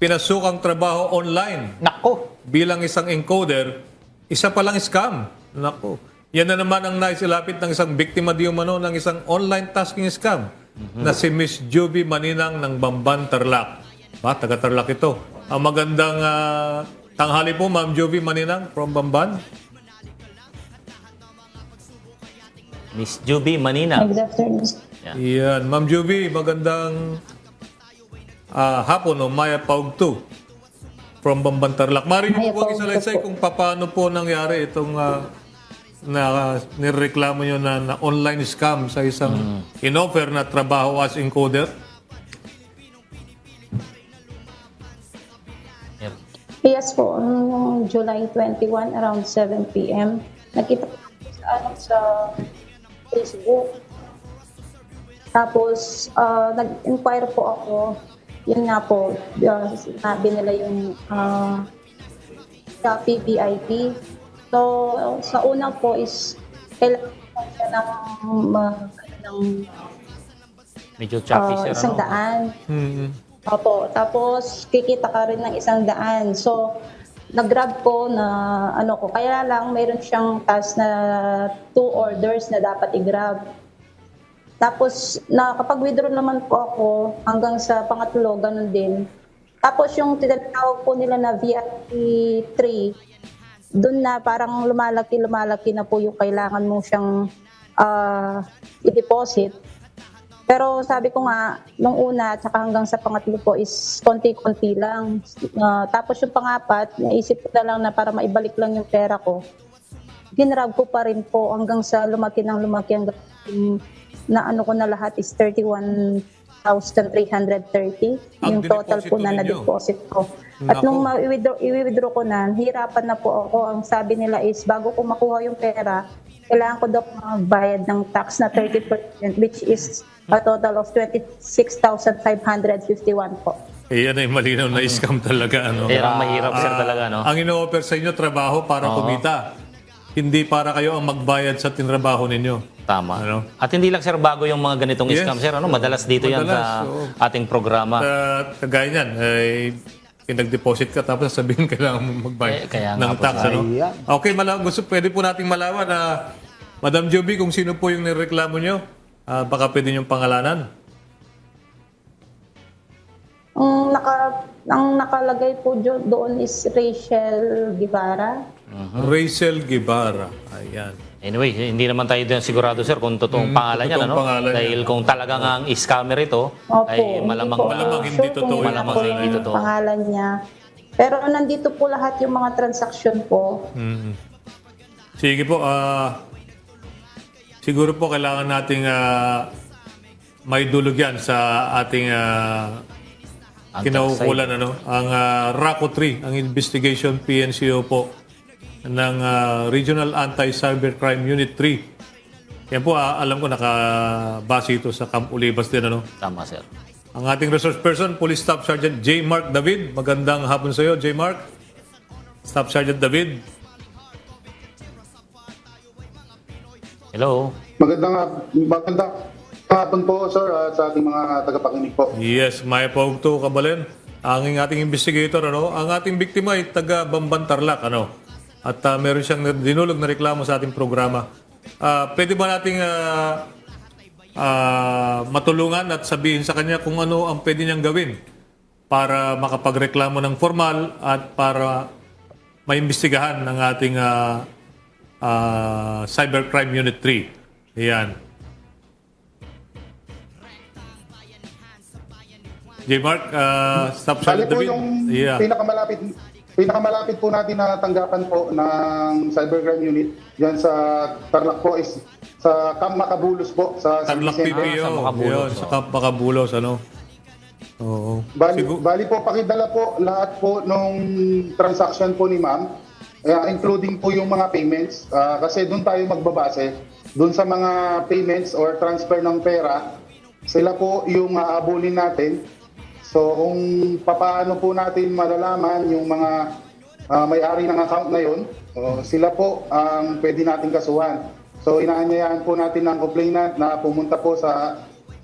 pinasukang trabaho online Nako. bilang isang encoder, isa palang scam. Nako. Yan na naman ang naisilapit ng isang biktima di umano ng isang online tasking scam na si Miss Juby Maninang ng Bamban Tarlac. Ba, taga Tarlac ito. Ang magandang ah, tanghali po, Ma'am Juby Maninang from Bamban. Miss Juby Manina. Good afternoon. Yan. Ma'am Juby, magandang ah, hapon o Maya Paug 2 from Bamban Tarlac. Mari niyo Maya po Paug isalaysay po. kung paano po nangyari itong ah, na nireklamo nyo na, na online scam sa isang inoffer na trabaho as encoder. Yep. Yes po, noong July 21 around 7 p.m. Nakita ko sa, ano, sa Facebook. Tapos, ah, nag-inquire po ako. Yun nga po, uh, sinabi nila yung uh, Shopee VIP. So, sa una po is kailangan siya ng, uh, ng Medyo choppy ah, sir. isang ano? daan. Mhm. Opo, tapos kikita ka rin ng isang daan. So, nag-grab ko na ano ko. Kaya lang mayroon siyang task na two orders na dapat i-grab. Tapos, nakapag-withdraw naman po ako hanggang sa pangatlo, ganun din. Tapos yung tinatawag po nila na VIP 3, doon na parang lumalaki-lumalaki na po yung kailangan mo siyang ah, i-deposit. Pero sabi ko nga, nung una at hanggang sa pangatlo po is konti-konti lang. Ah, tapos yung pangapat, naisip ko na lang na para maibalik lang yung pera ko. Ginrab ko pa rin po hanggang sa lumaki ng lumaki hanggang na ano ko na lahat is 31,330. Ang Yung total po na na-deposit ko. At nung ma-withdraw, i-withdraw ko na, hirapan na po ako. Ang sabi nila is, bago ko makuha yung pera, kailangan ko daw magbayad ng tax na 30% which is a total of 26,551 po. Eh, yan ay malinaw na scam talaga. Ano? Ang mahirap sir talaga, no? Ang ino-offer sa inyo, trabaho para kumita. Hindi para kayo ang magbayad sa tinrabaho ninyo. Tama. Ano? At hindi lang sir bago yung mga ganitong Yes. scam sir. Ano? Madalas dito yan Madalas, sa oo. ating programa. At kagaya niyan, ay pinag-deposit ka tapos sabihin kailangan mo magbayad Eh, kaya ng tax. sir. Ano? Okay, mala gusto, pwede po nating malaman na Madam Joby, kung sino po yung nireklamo nyo, ah, baka pwede niyong pangalanan. Ang, naka, ang nakalagay po do- doon is Rachel Guevara. Rachel Guevara. Ayan. Anyway, hindi naman tayo din sigurado sir kung totoong pangalan niya. Mm, Ano? pangalan Dahil niya. kung talagang ang scammer ito, Opo, ay hindi malamang na- Malamang hindi sure totoo malamang hindi yung totoo. pangalan niya. Pero nandito po lahat yung mga transaksyon po. Mm. Sige po, ah, siguro po kailangan nating ah, may dulog yan sa ating uh, Ang kinaukulan. Ano? Ang ah, RACO 3, ang Investigation PNCO po ng ah, Regional Anti-Cybercrime Unit 3. Yan po, ah, alam ko nakabase ito sa Camp Olivas din. Ano? Tama sir. Ang ating resource person, Police Staff Sergeant J. Mark David. Magandang hapon sa iyo, J. Mark. Staff Sergeant David. Hello. Magandang magandang hapon po sir at sa ating mga tagapakinig po. Yes, may to kabalen. Ang ating investigator, ano, ang ating biktima ay taga Bamban Tarlac, ano. At ah, meron siyang dinulog na reklamo sa ating programa. Ah, pwede ba nating ah, ah, matulungan at sabihin sa kanya kung ano ang pwede niyang gawin para makapagreklamo ng formal at para maimbestigahan ng ating ah, ah, Cybercrime Unit 3. Yan. J. Mark, uh, Staff Bali Sergeant po David. yung Yeah. pinakamalapit pinakamalapit po natin na tanggapan po ng Cybercrime Unit diyan sa Tarlac po is sa Camp Macabulos po sa Tarlac Vicente. PPO. sa Macabulos, Yun, sa Camp Macabulos, ano. Oo. Bali, Sigu- bali po pakidala po lahat po nung transaction po ni ma'am uh, including po yung mga payments Ah, kasi doon tayo magbabase doon sa mga payments or transfer ng pera sila po yung aabulin natin so kung papaano po natin malalaman yung mga ah, may-ari ng account na yun oh, sila po ang pwede nating kasuhan so inaanyayahan po natin ng complainant na pumunta po sa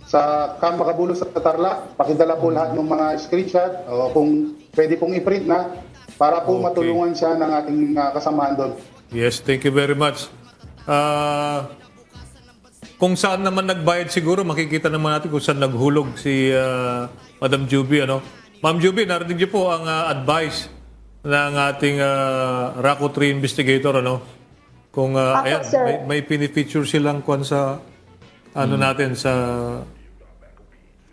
sa Camp Makabulo sa Tarlac. Pakidala po lahat ng mga screenshot o kung pwede pong i-print na para po Okay. matulungan siya ng ating ah, kasamahan doon. Yes, thank you very much. Ah, kung saan naman nagbayad siguro, makikita naman natin kung saan naghulog si ah, Madam Juby. Ano? Ma'am Juby, narinig niyo po ang ah, advice ng ating uh, RACO 3 investigator. Ano? Kung ah, Ako, ayan, sir. may, may pinifeature silang kwan sa ano natin sa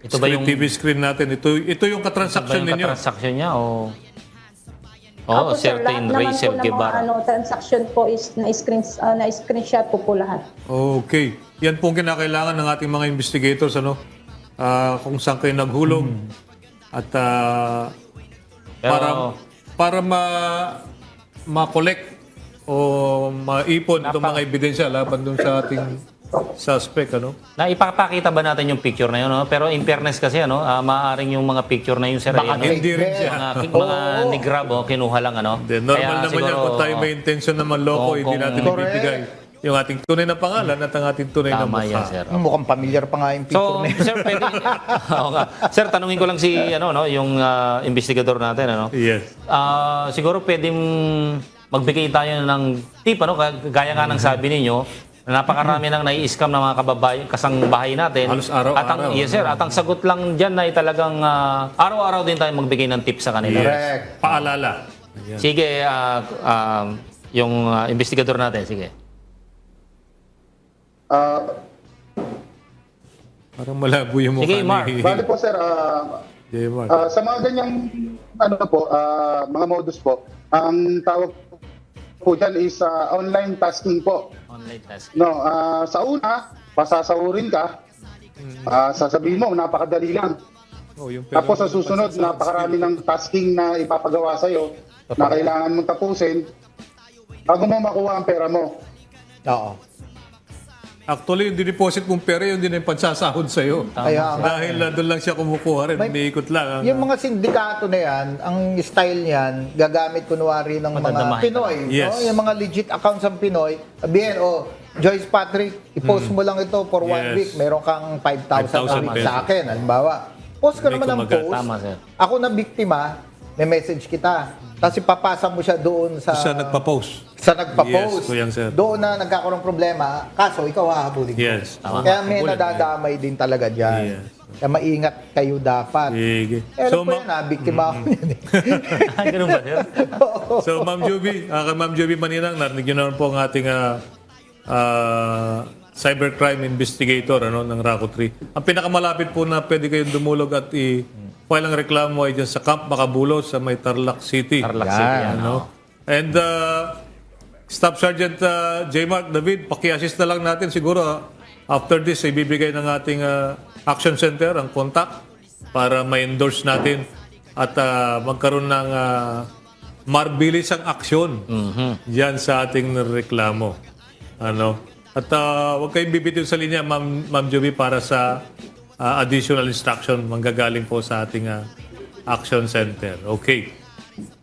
Ito ba yung, TV screen natin. Ito ito yung ito ba katransaction yung ninyo. transaction niya o... Ako, Oh, sir, lahat certain naman Rachel po ng mga Guevara. ano, transaction po is na-screen, ah, na-screenshot po po lahat. Okay. Yan pong kinakailangan ng ating mga investigators ano. Ah, kung saan kayo naghulog at ah, Pero- para para ma ma-collect o maipon itong mga ebidensya laban dun sa ating suspect ano. Na ipapakita ba natin yung picture na yun? No? Pero in fairness kasi, ano, ah, maaaring yung mga picture na yun, sir, ay, Baka ano, Hindi rin siya. mga, mga ni-grab, oh, kinuha lang, ano? Then, normal Kaya naman yan kung tayo may intention na manloko, Kung- hindi kung- natin Correct. ibibigay yung ating tunay na pangalan at ang ating tunay na Tama mukha. yan, sir. Mukhang familiar pa nga yung picture So, na yun. sir, pwede... Oo nga. Sir, tanungin ko lang si, ano, no, yung ah, investigador natin, ano? Yes. Ah, siguro pwedeng magbigay tayo ng tip, ano, kag- gaya nga ng sabi ninyo, napakarami nang nai-scam ng mga kababayan, kasang bahay natin. Halos araw-araw. At ang, yes, sir. At ang sagot lang dyan ay talagang ah, araw-araw din tayo magbigay ng tip sa kanila. Correct. Paalala. Ayan. Sige, ah, ah, yung ah, investigador natin, sige. Ah, Parang malabo yung mukha Sige, Mark. ni bali po sir, ah, J. Mark. Ah, sa mga ganyang ano po, ah, mga modus po, ang tawag po dyan is ah, online tasking po. Online test. No, ah, sa una, pasasahurin ka. Ah, sasabihin mo, napakadali lang. Oh, yung pera- Tapos sa susunod, napakarami ng tasking na ipapagawa sa'yo na kailangan mong tapusin bago mo makuha ang pera mo. Oo. Actually, yung dineposit mong pera, yun din yung pansasahod sa'yo. Kaya nga. Dahil uh, doon lang siya kumukuha rin, May- umiikot lang. Ang- Yung mga sindikato na yan, ang style niyan, gagamit kunwari ng mga Madadamahin. Pinoy. Yes. no? Yung mga legit accounts ng Pinoy. Sabihin, oh, Joyce Patrick, i-post mo lang ito for one Hmm. Yes. week. Meron kang 5,000 a 5,000 week sa pesos. akin. Halimbawa, post ka May naman ng kumagat. post. Tama, sir. Ako na biktima, may message kita. Tapos ipapasa mo siya doon sa... siya nagpa-post. sa nagpa-post. Yes, Kuyang sir. Doon na nagkakaroon problema, kaso ikaw hahabulin ko. Yes. Tama. Kaya may Habulin. nadadamay din talaga dyan. Yes. Kaya maingat kayo dapat. Sige. Eh, alam So, ko ma- yan ha, biktima ako yan eh. Ganun ba, sir? so, Ma'am Juby, uh, kay Ma'am Juby Maninang, narinig niyo naman po ang ating ah, ah, cybercrime investigator ano, ng RACO 3. Ang pinakamalapit po na pwede kayong dumulog at i-file ang reklamo ay dyan sa Camp Macabulo sa may Tarlac City. Tarlac Yan. City, yan. Ano? And uh, Staff Sergeant uh, J. Mark David, paki-assist na lang natin siguro ah, after this ibibigay ng ating ah, action center ang contact para ma-endorse natin at ah, magkaroon ng uh, marbilis ang aksyon diyan sa ating reklamo. Ano? At uh, huwag kayong bibitiw sa linya, Ma'am, Ma'am Joby, para sa ah, additional instruction manggagaling po sa ating ah, action center. Okay.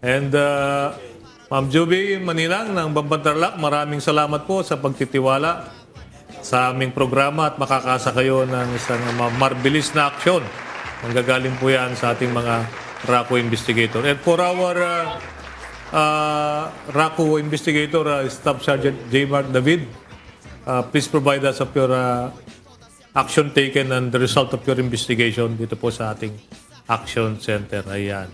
And uh, Ma'am Juby Manilang ng Bambantarlak, maraming salamat po sa pagtitiwala sa aming programa at makakasa kayo ng isang ma- marbilis na aksyon. Manggagaling po yan sa ating mga RACO investigator. And for our uh, uh, RACO investigator, uh, Staff Sergeant J. Mark David, uh, please provide us of your uh, action taken and the result of your investigation dito po sa ating action center. Ayan.